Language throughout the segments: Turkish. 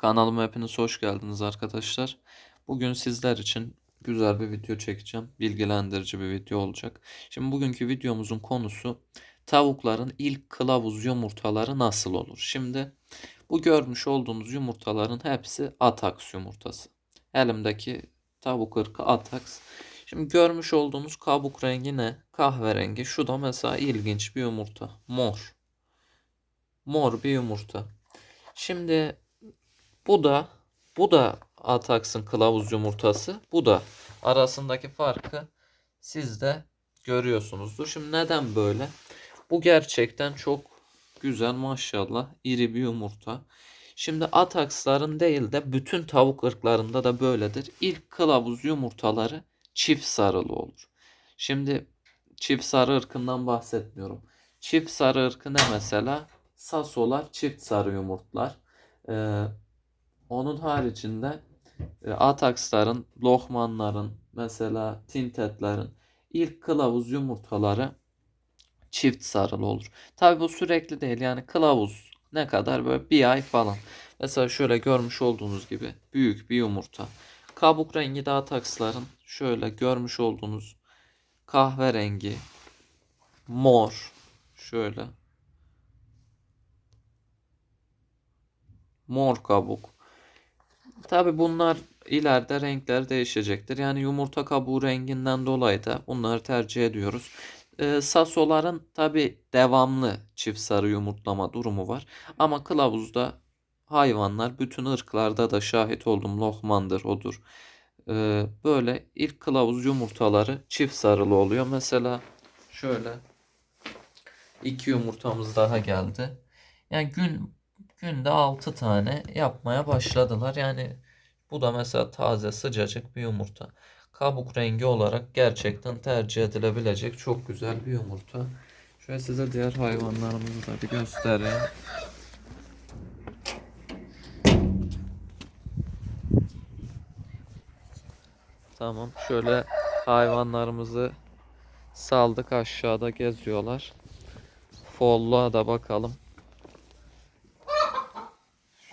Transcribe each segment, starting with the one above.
Kanalıma hepiniz hoş geldiniz arkadaşlar. Bugün sizler için güzel bir video çekeceğim. Bilgilendirici bir video olacak. Şimdi bugünkü videomuzun konusu tavukların ilk kılavuz yumurtaları nasıl olur? Şimdi bu görmüş olduğunuz yumurtaların hepsi Atax yumurtası. Elimdeki tavuk ırkı Atax. Şimdi görmüş olduğunuz kabuk rengi ne? Kahverengi. Şu da mesela ilginç bir yumurta. Mor. Mor bir yumurta. Şimdi bu da bu da Atax'ın kılavuz yumurtası. Bu da arasındaki farkı siz de görüyorsunuzdur. Şimdi neden böyle? Bu gerçekten çok güzel maşallah iri bir yumurta. Şimdi Atax'ların değil de bütün tavuk ırklarında da böyledir. İlk kılavuz yumurtaları çift sarılı olur. Şimdi çift sarı ırkından bahsetmiyorum. Çift sarı ırkı ne mesela? Sasolar çift sarı yumurtlar. Ee, onun haricinde e, Atax'ların, Lohmanların, mesela Tintetlerin ilk kılavuz yumurtaları çift sarılı olur. Tabi bu sürekli değil yani kılavuz ne kadar böyle bir ay falan. Mesela şöyle görmüş olduğunuz gibi büyük bir yumurta. Kabuk rengi de Atax'ların şöyle görmüş olduğunuz kahverengi, mor, şöyle mor kabuk. Tabi bunlar ileride renkler değişecektir. Yani yumurta kabuğu renginden dolayı da bunları tercih ediyoruz. Ee, sasoların tabi devamlı çift sarı yumurtlama durumu var. Ama kılavuzda hayvanlar bütün ırklarda da şahit oldum. Lohmandır odur. Ee, böyle ilk kılavuz yumurtaları çift sarılı oluyor. Mesela şöyle iki yumurtamız daha geldi. Yani gün günde 6 tane yapmaya başladılar. Yani bu da mesela taze sıcacık bir yumurta. Kabuk rengi olarak gerçekten tercih edilebilecek çok güzel bir yumurta. Şöyle size diğer hayvanlarımızı da bir göstereyim. Tamam şöyle hayvanlarımızı saldık aşağıda geziyorlar. Folluğa da bakalım.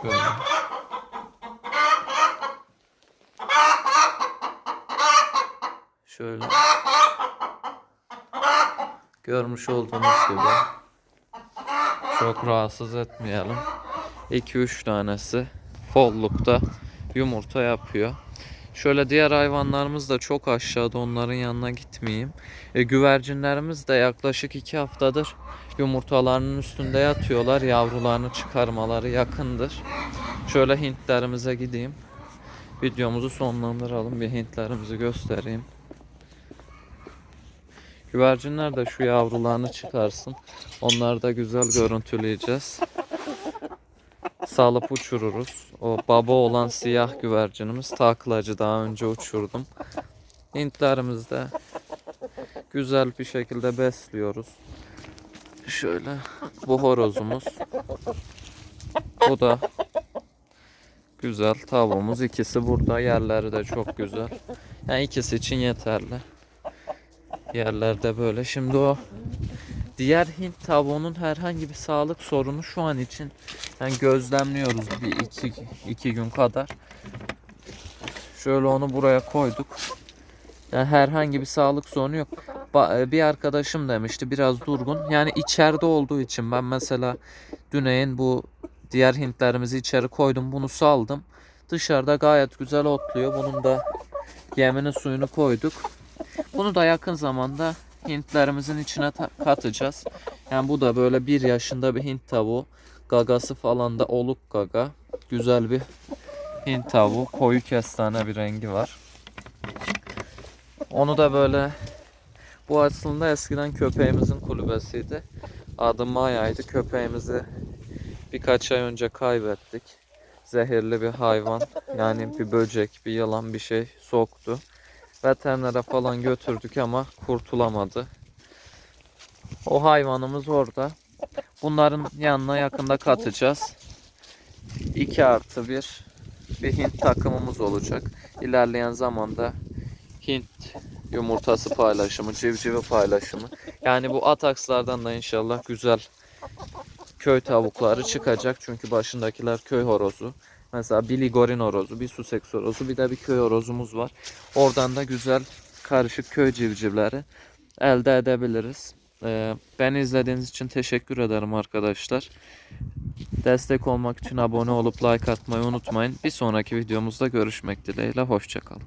Şöyle. Şöyle. Görmüş olduğunuz gibi. Çok rahatsız etmeyelim. 2-3 tanesi follukta yumurta yapıyor. Şöyle diğer hayvanlarımız da çok aşağıda onların yanına gitmeyeyim. E, güvercinlerimiz de yaklaşık 2 haftadır yumurtalarının üstünde yatıyorlar. Yavrularını çıkarmaları yakındır. Şöyle hintlerimize gideyim. Videomuzu sonlandıralım. Bir hintlerimizi göstereyim. Güvercinler de şu yavrularını çıkarsın. Onları da güzel görüntüleyeceğiz. Salıp uçururuz. O baba olan siyah güvercinimiz taklacı daha önce uçurdum. Hintlerimiz de güzel bir şekilde besliyoruz. Şöyle bu horozumuz. Bu da güzel tavuğumuz. İkisi burada. Yerleri de çok güzel. Yani ikisi için yeterli. Yerlerde böyle. Şimdi o diğer Hint tavuğunun herhangi bir sağlık sorunu şu an için yani gözlemliyoruz bir iki, iki gün kadar. Şöyle onu buraya koyduk. Yani herhangi bir sağlık sorunu yok. Ba- bir arkadaşım demişti biraz durgun. Yani içeride olduğu için ben mesela Düneyin bu diğer Hintlerimizi içeri koydum. Bunu saldım. Dışarıda gayet güzel otluyor. Bunun da yemini suyunu koyduk. Bunu da yakın zamanda Hintlerimizin içine ta- katacağız. Yani bu da böyle bir yaşında bir Hint tavuğu. Gagası falan da oluk gaga. Güzel bir Hint tavuğu. Koyu kestane bir rengi var. Onu da böyle bu aslında eskiden köpeğimizin kulübesiydi. Adı Maya'ydı. Köpeğimizi birkaç ay önce kaybettik. Zehirli bir hayvan. Yani bir böcek, bir yılan bir şey soktu. Veterinere falan götürdük ama kurtulamadı. O hayvanımız orada. Bunların yanına yakında katacağız. 2 artı 1 bir Hint takımımız olacak. İlerleyen zamanda Hint yumurtası paylaşımı, civcivi paylaşımı. Yani bu atakslardan da inşallah güzel köy tavukları çıkacak. Çünkü başındakiler köy horozu. Mesela bir Ligorin horozu, bir Sussex horozu, bir de bir köy horozumuz var. Oradan da güzel karışık köy civcivleri elde edebiliriz. Ee, beni izlediğiniz için teşekkür ederim arkadaşlar. Destek olmak için abone olup like atmayı unutmayın. Bir sonraki videomuzda görüşmek dileğiyle. Hoşçakalın.